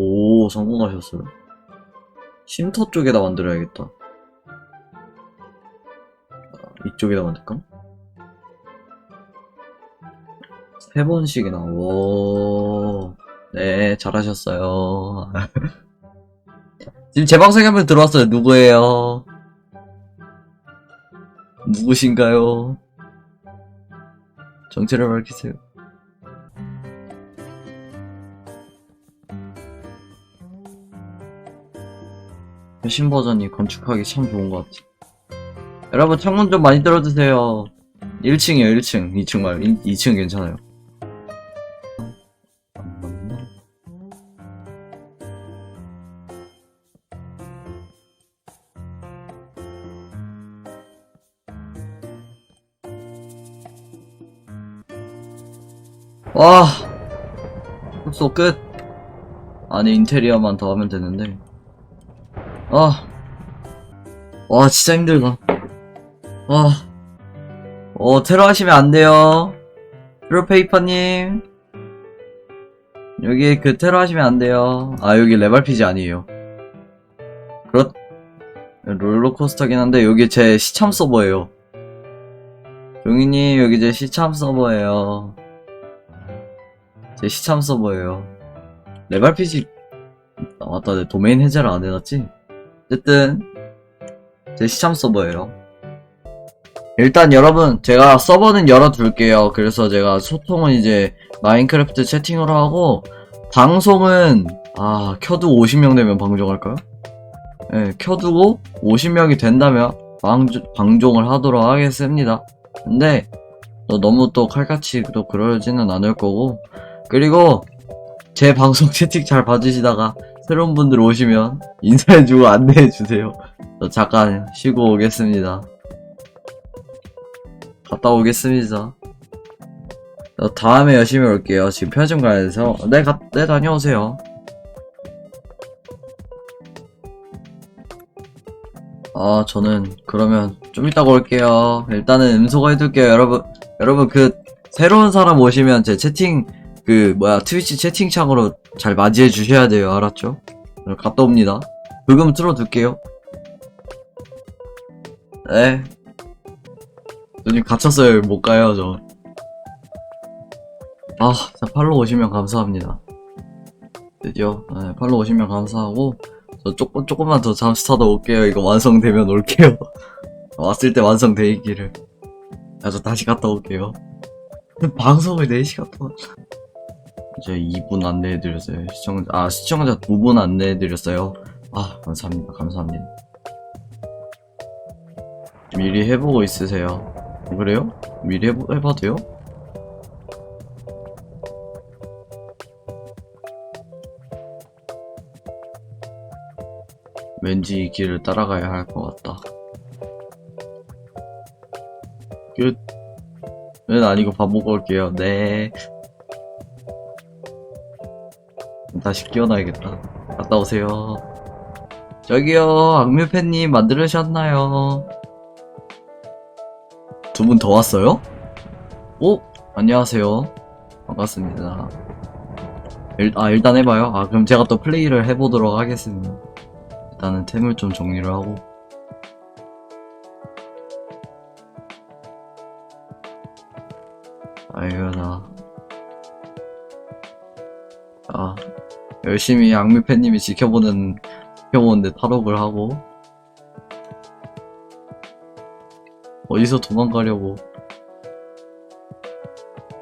오, 성공하셨어요. 쉼터 쪽에다 만들어야겠다. 아, 이쪽에다 만들까? 세 번씩이나, 오. 네, 잘하셨어요. 지금 제 방송에 한명 들어왔어요. 누구예요? 누구신가요? 정체를 밝히세요. 최신 버전이 건축하기 참 좋은 것 같아. 여러분 창문 좀 많이 들어주세요. 1층이에요, 1층. 2층 말고 2층 괜찮아요. 와, 숙소 끝. 안에 인테리어만 더 하면 되는데. 아, 와, 진짜 힘들다. 와, 어, 테러 하시면 안 돼요. 트로페이퍼님. 여기 그 테러 하시면 안 돼요. 아, 여기 레발피지 아니에요. 그렇, 롤러코스터긴 한데, 여기 제 시참 서버예요. 종이님, 여기 제 시참 서버예요. 제 시참 서버예요. 레발피지, 아, 맞다, 내 도메인 해제를 안 해놨지? 어쨌든, 제 시참 서버예요. 일단 여러분, 제가 서버는 열어둘게요. 그래서 제가 소통은 이제 마인크래프트 채팅으로 하고, 방송은, 아, 켜두고 50명 되면 방송할까요? 예, 켜두고 50명이 된다면 방, 방종을 하도록 하겠습니다. 근데, 또 너무 또 칼같이 또 그러지는 않을 거고, 그리고, 제 방송 채팅 잘 봐주시다가, 새로운 분들 오시면 인사해주고 안내해주세요. 저 잠깐 쉬고 오겠습니다. 갔다 오겠습니다. 저 다음에 열심히 올게요. 지금 편의점 가야 돼서. 네, 가, 네, 다녀오세요. 아, 저는 그러면 좀 이따가 올게요. 일단은 음소거 해둘게요. 여러분, 여러분 그 새로운 사람 오시면 제 채팅 그 뭐야 트위치 채팅창으로 잘 맞이해 주셔야 돼요. 알았죠? 갔다 옵니다. 불금 틀어둘게요. 네. 누님 갇혔어요. 못 가요, 저. 아, 자, 팔로 오시면 감사합니다. 드디어, 네, 팔로 오시면 감사하고, 저 조금, 조금만 더 잠시 타다 올게요. 이거 완성되면 올게요. 왔을 때 완성돼 있기를. 아, 저 다시 갔다 올게요. 방송을 4시간 동안. 이제 2분 안내해드렸어요. 시청자, 아, 시청자 2분 안내해드렸어요. 아, 감사합니다. 감사합니다. 미리 해보고 있으세요. 그래요? 미리 해보, 해봐도 돼요? 왠지 이 길을 따라가야 할 것 같다. 끝. 는 아니고 밥 먹고 올게요. 네. 다시 끼워놔야겠다. 갔다 오세요. 저기요, 악뮤팬님 만들으셨나요? 두 분 더 왔어요? 오, 안녕하세요. 반갑습니다. 일, 아, 일단 해봐요. 아, 그럼 제가 또 플레이를 해보도록 하겠습니다. 일단은 템을 좀 정리를 하고. 아이고, 나. 아, 열심히 악뮤 팬님이 지켜보는, 지켜보는데 탈옥을 하고. 어디서 도망가려고.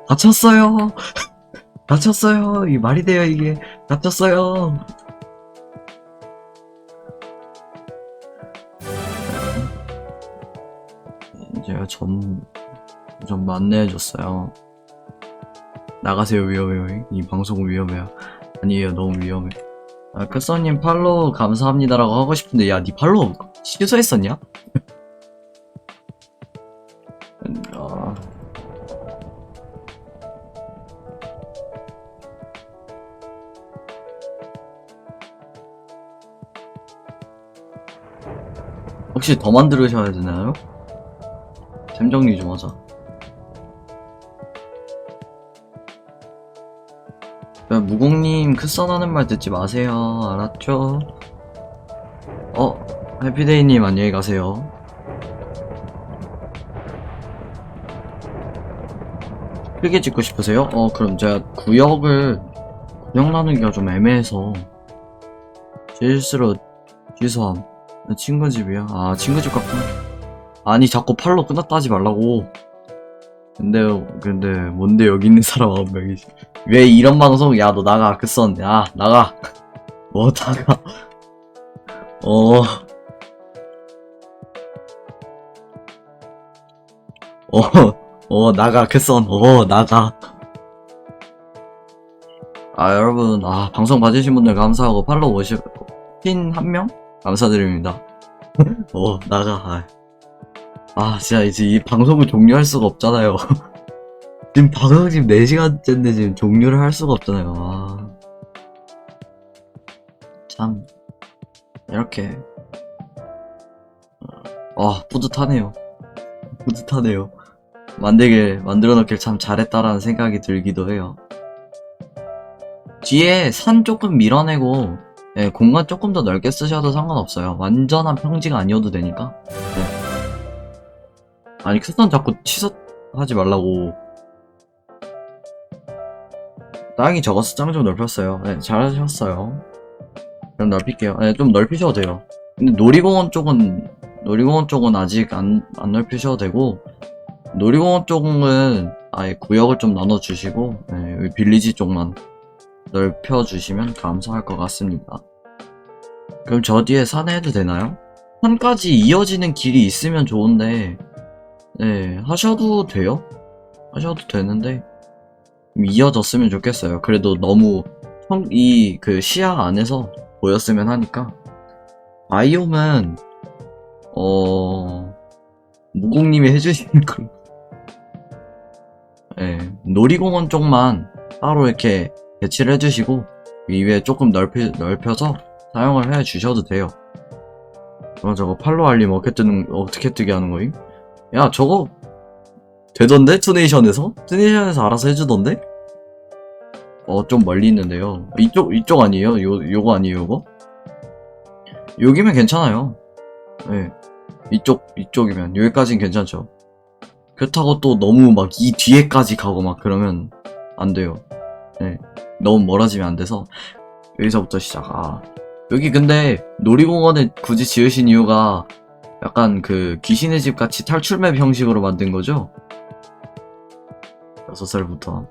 다쳤어요! 다쳤어요! 이 말이 돼요, 이게. 다쳤어요! 제가 좀, 좀 안내해줬어요. 나가세요, 위험해요. 이 방송 위험해요. 아니에요, 너무 위험해. 아, 크서님 팔로우 감사합니다라고 하고 싶은데, 야, 니 팔로우 취소했었냐? 아, 혹시 더 만들으셔야 되나요? 템 정리 좀 하자. 무공님 크선 하는 말 듣지 마세요. 알았죠? 어, 해피데이님 안녕히 가세요. 크게 찍고 싶으세요? 어, 그럼 제가 구역을, 구역 나누기가 좀 애매해서, 실수로 취소함. 친구 집이야? 아, 친구 집 갔구나. 아니, 자꾸 팔로 끝났다 하지 말라고. 근데, 근데, 뭔데 여기 있는 사람 아홉 명이지. 왜 이런 방송? 야, 너 나가. 그선. 야, 나가. 뭐, 나가. 어. 어, 어, 나가. 그선. 어, 나가. 아, 여러분. 아, 방송 봐주신 분들 감사하고, 팔로우 오시, 핀한 명? 감사드립니다. 어, 나가. 아. 아, 진짜 이제 이 방송을 종료할 수가 없잖아요. 지금 방송 지금 4시간째인데 지금 종료를 할 수가 없잖아요. 아. 참. 이렇게. 아, 뿌듯하네요. 뿌듯하네요. 만들길, 만들어 놓길 참 잘했다라는 생각이 들기도 해요. 뒤에 산 조금 밀어내고, 예, 공간 조금 더 넓게 쓰셔도 상관없어요. 완전한 평지가 아니어도 되니까. 네. 아니, 크선 자꾸 취소하지 말라고. 땅이 적어서 짱 좀 넓혔어요. 네, 잘하셨어요. 그럼 넓힐게요. 네, 좀 넓히셔도 돼요. 근데 놀이공원 쪽은, 놀이공원 쪽은 아직 안, 안 넓히셔도 되고, 놀이공원 쪽은 아예 구역을 좀 나눠주시고, 네, 빌리지 쪽만 넓혀주시면 감사할 것 같습니다. 그럼 저 뒤에 산에 해도 되나요? 산까지 이어지는 길이 있으면 좋은데, 네, 하셔도 돼요? 하셔도 되는데, 좀 이어졌으면 좋겠어요. 그래도 너무, 이, 그, 시야 안에서 보였으면 하니까. 바이옴은, 어, 무공님이 해주시는 걸. 예, 놀이공원 쪽만 따로 이렇게 배치를 해주시고, 이외에 조금 넓히, 넓혀서 사용을 해 주셔도 돼요. 그럼 저거 팔로 알림 어떻게 뜨는, 어떻게 뜨게 하는 거임? 야, 저거, 되던데? 투네이션에서? 투네이션에서 알아서 해주던데? 어, 좀 멀리 있는데요. 이쪽, 이쪽 아니에요? 요, 요거 아니에요, 요거? 여기면 괜찮아요. 네. 이쪽, 이쪽이면. 여기까진 괜찮죠. 그렇다고 또 너무 막 이 뒤에까지 가고 막 그러면 안 돼요. 네. 너무 멀어지면 안 돼서. 여기서부터 시작. 아. 여기 근데 놀이공원을 굳이 지으신 이유가 약간 그 귀신의 집 같이 탈출맵 형식으로 만든 거죠? 6살부터.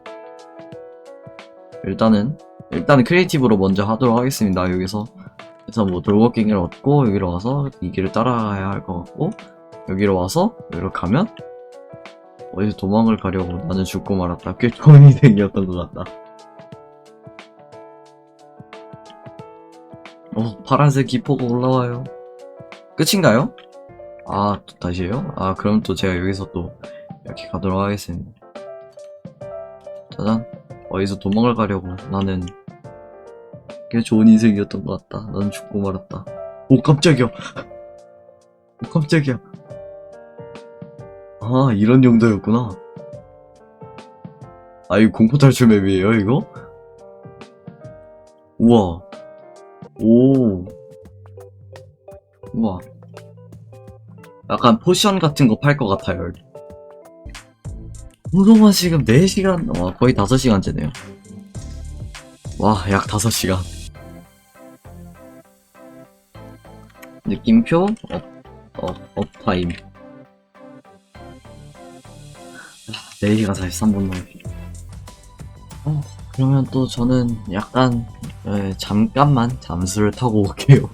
일단은, 일단은 크리에이티브로 먼저 하도록 하겠습니다, 여기서. 그래서 뭐 돌고갱이를 얻고, 여기로 와서 이 길을 따라가야 할 것 같고, 여기로 와서, 여기로 가면, 어디서 도망을 가려고 나는 죽고 말았다. 꽤 좋은 인생이었던 것 같다. 어, 파란색 기포가 올라와요. 끝인가요? 아, 또 다시요? 아, 그럼 또 제가 여기서 또 이렇게 가도록 하겠습니다. 짜잔. 어디서 도망을 가려고 나는 꽤 좋은 인생이었던 것 같다. 나는 죽고 말았다. 오, 깜짝이야. 오, 깜짝이야. 아, 이런 용도였구나. 아, 이거 공포 탈출 맵이에요, 이거? 우와. 오. 우와. 약간 포션 같은 거 팔 것 같아요. 운동만 지금 4시간, 와, 거의 5시간째네요. 와, 약 5시간. 느낌표, 업, 업, 업타임. 4시간 43분 넘게. 어, 그러면 또 저는 약간, 에, 잠깐만 잠수를 타고 올게요.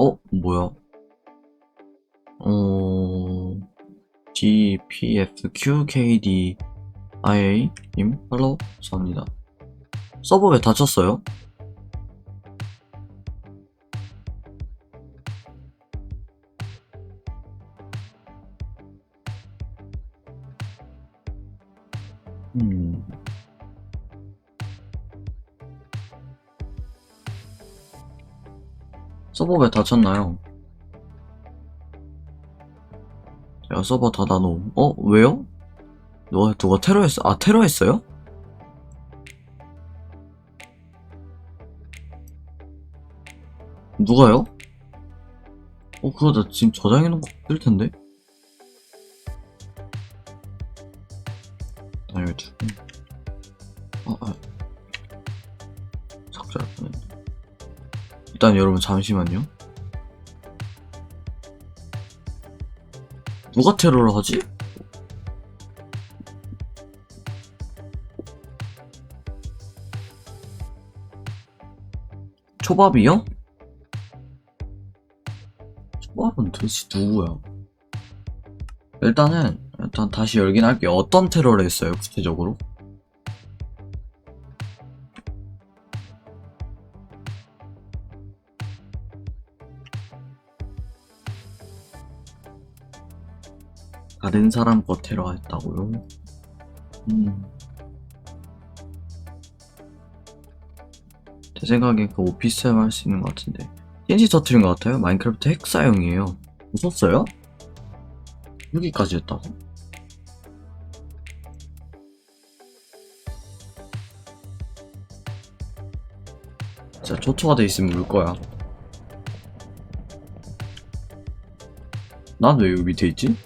어? 뭐야? 어... GPFQKD IA 님 팔로우 감사합니다. 서버 왜 닫혔어요? 서버 왜 닫혔나요? 제가 서버 닫아놓음. 어? 왜요? 누가, 누가 테러했어? 아, 테러했어요? 누가요? 어, 그거 나 지금 저장해놓은 거 뜰 텐데? 일단 여러분, 잠시만요. 누가 테러를 하지? 초밥이요? 초밥은 도대체 누구야? 일단은 일단 다시 열긴 할게요. 어떤 테러를 했어요, 구체적으로? 다른 사람 거 테러 했다고요? 음. 제 생각에 그 오피스텔 할 수 있는 것 같은데. TNT 터트린 것 같아요? 마인크래프트 핵 사용이에요. 웃었어요? 여기까지 했다고? 진짜 초토화 돼 있으면 울 거야. 난 왜 여기 밑에 있지?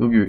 여기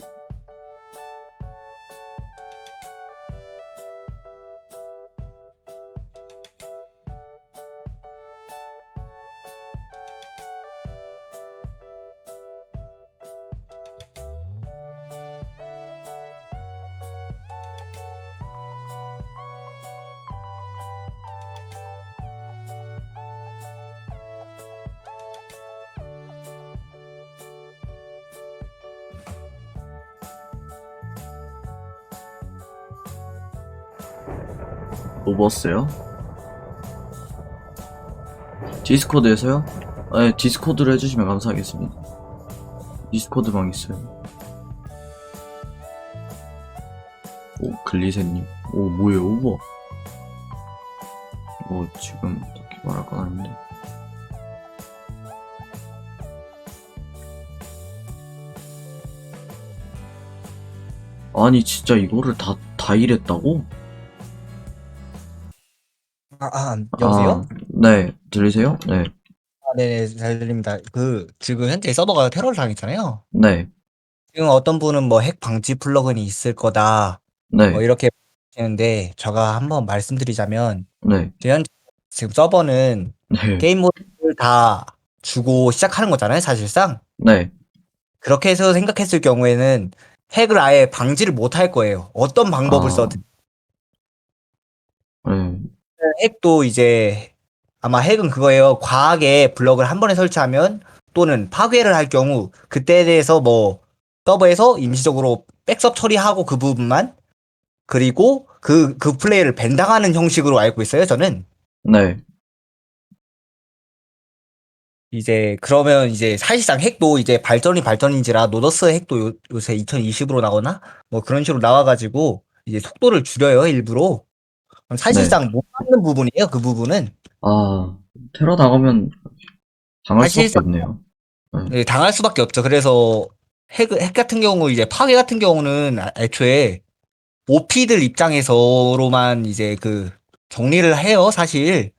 로버스요? 디스코드에서요? 네, 디스코드를 해주시면 감사하겠습니다. 디스코드방 있어요. 오, 글리세님. 오, 뭐예요, 우와. 뭐, 지금, 딱히 말할 건 아닌데. 아니, 진짜 이거를 다, 다 이랬다고? 아, 아, 여보세요? 아, 네, 들리세요? 네, 아, 네네, 잘 들립니다. 그, 지금 현재 서버가 테러를 당했잖아요. 네, 지금 어떤 분은 뭐 핵 방지 플러그인이 있을 거다, 네, 뭐 이렇게 하시는데, 제가 한번 말씀드리자면, 네, 지금 현재 지금 서버는 네, 게임 모드를 다 주고 시작하는 거잖아요, 사실상. 네, 그렇게 해서 생각했을 경우에는 핵을 아예 방지를 못 할 거예요. 어떤 방법을 아. 써든. 네, 핵도 이제 아마 핵은 그거예요. 과하게 블럭을 한 번에 설치하면 또는 파괴를 할 경우 그때에 대해서 뭐 서버에서 임시적으로 백섭 처리하고 그 부분만 그리고 그, 그 플레이를 밴당하는 형식으로 알고 있어요. 저는 네, 이제 그러면 이제 사실상 핵도 이제 발전이 발전인지라 노더스 핵도 요, 요새 2020으로 나오나 뭐 그런 식으로 나와가지고 이제 속도를 줄여요 일부러. 사실상 못 맞는 부분이에요. 그 부분은. 아, 테러 나가면 당할 수밖에 없네요. 네, 당할 수밖에 없죠. 그래서 핵, 핵 같은 경우 이제 파괴 같은 경우는 아- 애초에 오피들 입장에서로만 이제 그 정리를 해요, 사실.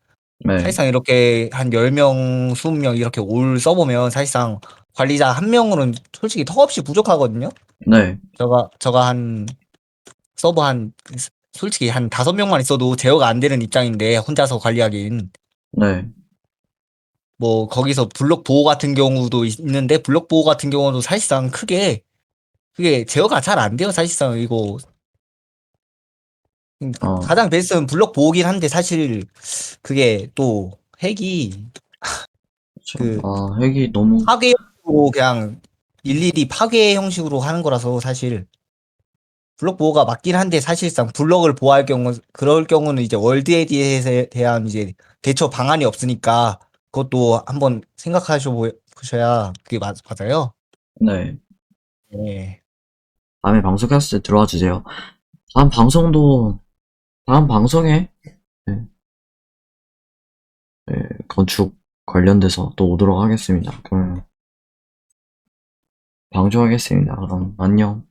네, 사실상 이렇게 한 10명, 20명 이렇게 올 써보면 사실상 관리자 한 명으로는 솔직히 턱없이 부족하거든요. 네, 저가, 저가 한 서버 한 솔직히 한 다섯 명만 있어도 제어가 안 되는 입장인데 혼자서 관리하긴. 네, 뭐 거기서 블록 보호 같은 경우도 있는데 블록 보호 같은 경우도 사실상 크게 그게 제어가 잘 안 돼요 사실상 이거 음, 어. 가장 베스트는 블록 보호긴 한데 사실 그게 또 핵이 그- 아, 핵이 너무, 파괴 형식으로 그냥 일일이 파괴 형식으로 하는 거라서 사실 블록 보호가 맞긴 한데 사실상 블록을 보호할 경우 그럴 경우는 이제 월드에 대한 이제 대처 방안이 없으니까 그것도 한번 생각하셔 보셔야 그게 맞, 맞아요. 네. 네. 다음에 방송했을 때 들어와 주세요. 다음 방송도, 다음 방송에, 네. 네, 건축 관련돼서 또 오도록 하겠습니다. 그럼, 방송하겠습니다. 그럼, 안녕.